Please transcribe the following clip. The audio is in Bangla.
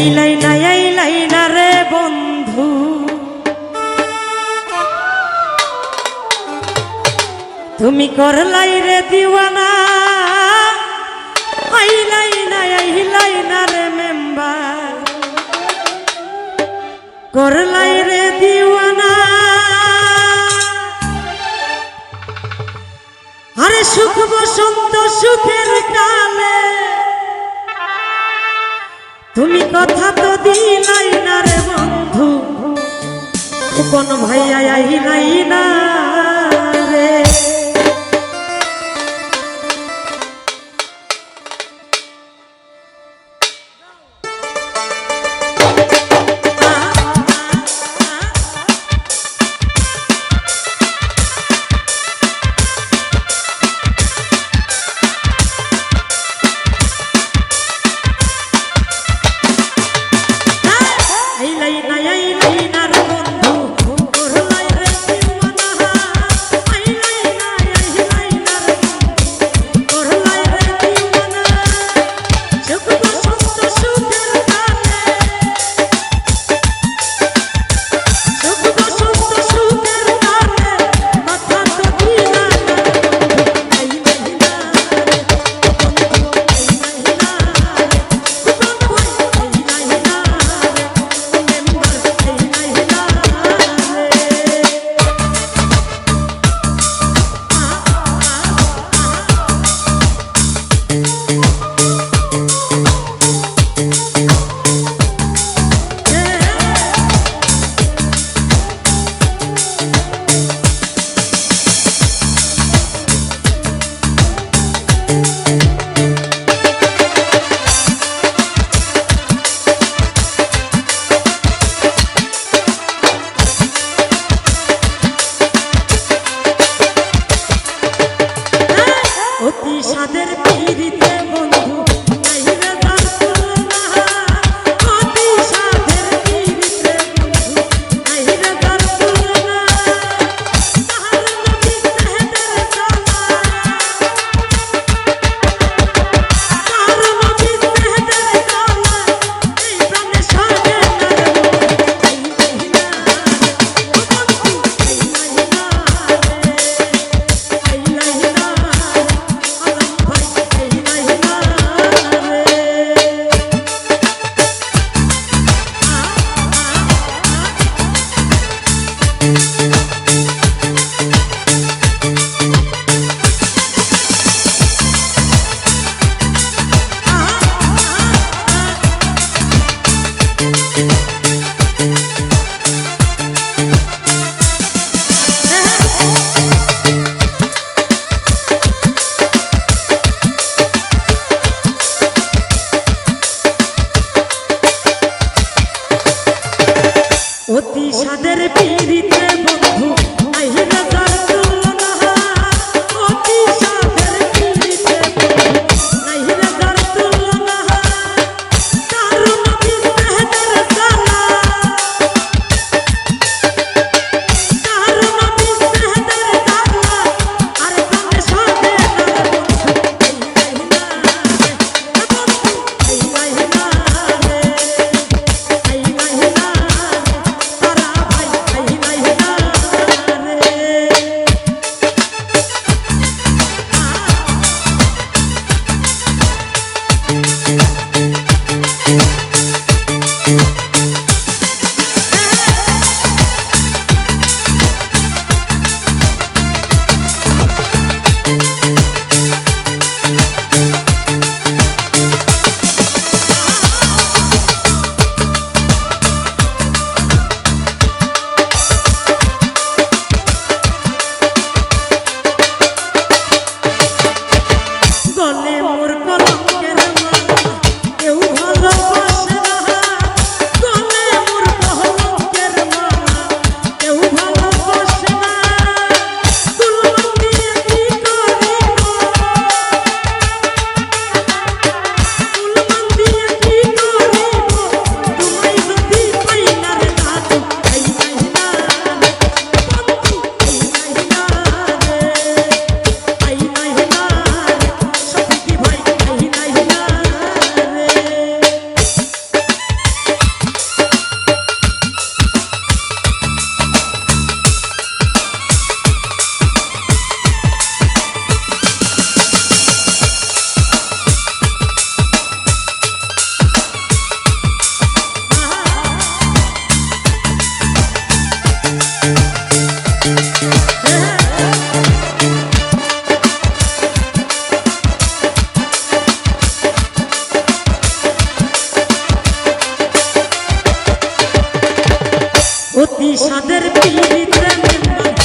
আইলাই না আইলাই না রে বন্ধু। তুমি করলাই রে দিওয়ানা। রে করলাই রে দিওয়ানা। আরে সুখ বসন্ত সুখের কালে তুমি কথা তো দিলাই না রে বন্ধু। কোন ভাইয়া আইলাই না। সাদের পিড়িত অতি সাদের পিড়িত প্রেমের